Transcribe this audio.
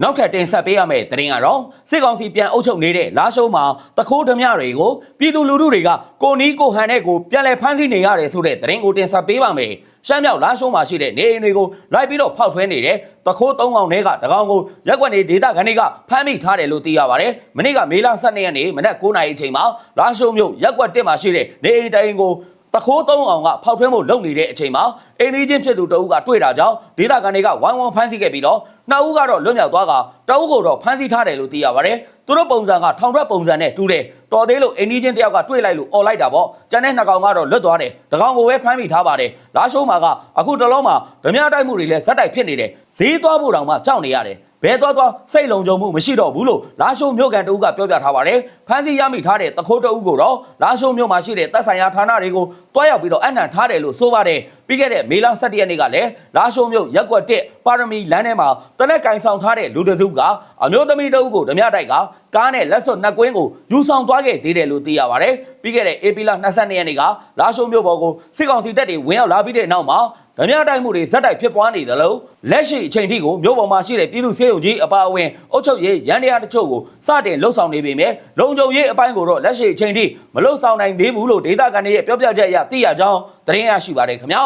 နောက်ထပ်တင်ဆက်ပေးရမယ့်သတင်းကတော့စစ်ကောင်စီပြန်အုပ်ချုပ်နေတဲ့လာရှုံးမှာတခိုးဓမြတွေကိုပြည်သူလူထုတွေကကိုနီးကိုဟန်တဲ့ကိုပြန်လည်ဖမ်းဆီးနေရတယ်ဆိုတဲ့သတင်းကိုတင်ဆက်ပေးပါမယ်။ရှမ်းမြောက်လာရှုံးမှာရှိတဲ့နေအိမ်တွေကိုလိုက်ပြီးတော့ဖောက်ထွင်းနေတဲ့တခိုး၃ကောင်တွေကတကောင်ကိုရက်ွက်နေဒေတာခဏတွေကဖမ်းမိထားတယ်လို့သိရပါတယ်။မနေ့ကမေလ12ရက်နေ့မနက်9:00နာရီအချိန်မှာလာရှုံးမြို့ရက်ွက်တက်မှာရှိတဲ့နေအိမ်တိုင်းကို တခိုးသုံးအောင်ကဖောက်ထွင်းမှုလုပ်နေတဲ့အချိန်မှာအင်းဒီချင်းဖြစ်သူတအုပ်ကတွေ့တာကြောင့်ဒေသခံတွေကဝိုင်းဝန်းဖမ်းဆီးခဲ့ပြီးတော့နှစ်ဦးကတော့လွတ်မြောက်သွားကတအုပ်ကိုတော့ဖမ်းဆီးထားတယ်လို့သိရပါတယ်။သူတို့ပုံစံကထောင်ထွက်ပုံစံနဲ့တူတယ်။တော်သေးလို့အင်းဒီချင်းတယောက်ကတွေ့လိုက်လို့អော်လိုက်တာပေါ့။ကျန်တဲ့နှစ်ကောင်ကတော့လွတ်သွားတယ်။တကောင်ကိုပဲဖမ်းမိထားပါတယ်။လာရှုံးမှာကအခုတလုံးမှာဓမြတိုက်မှုတွေလည်းဇက်တိုက်ဖြစ်နေတယ်။ဈေးသွားဖို့တောင်မှကြောက်နေရတယ်။ ဘဲသွားသွားစိတ်လုံခြုံမှုမရှိတော့ဘူးလို့လာရှုံမြို့ကန်တအုပ်ကပြောပြထားပါတယ်။ဖမ်းဆီးရမိထားတဲ့တခိုးတအုပ်ကိုတော့လာရှုံမြို့မှာရှိတဲ့တပ်ဆိုင်ရာဌာနတွေကိုတွားရောက်ပြီးတော့အနံ့ထားတယ်လို့ဆိုပါတယ်။ပြီးခဲ့တဲ့မေလ17ရက်နေ့ကလည်းလာရှုံမြို့ရက်ကွက်1ပါရမီလမ်းထဲမှာတနက်ကင်ဆောင်ထားတဲ့လူတစုကအမျိုးသမီးတအုပ်ကိုဓမြတိုက်ကကားနဲ့လက်စွပ်နှစ်ကွင်းကိုယူဆောင်သွားခဲ့သေးတယ်လို့သိရပါတယ်။ပြီးခဲ့တဲ့ဧပြီလ22ရက်နေ့ကလာရှုံမြို့ပေါ်ကိုစစ်ကောင်စီတပ်တွေဝင်ရောက်လာပြီးတဲ့နောက်မှာ ဓမြတိုက်မှုတွေဇက်တိုက်ဖြစ်ပွားနေသလိုလက်ရှိအချိန်ထိကိုမြို့ပေါ်မှာရှိတဲ့ပြည်သူ့ဆေးရုံကြီးအပါအဝင်အုပ်ချုပ်ရေးရန်တရားတချို့ကိုစတင်လှုပ်ဆောင်နေပေမဲ့လုံခြုံရေးအပိုင်းကိုတော့လက်ရှိအချိန်ထိမလှုပ်ဆောင်နိုင်သေးဘူးလို့ဒေသခံတွေရဲ့ပြောပြချက်အရသိရကြောင်းသတင်းရရှိပါတယ်ခင်ဗျာ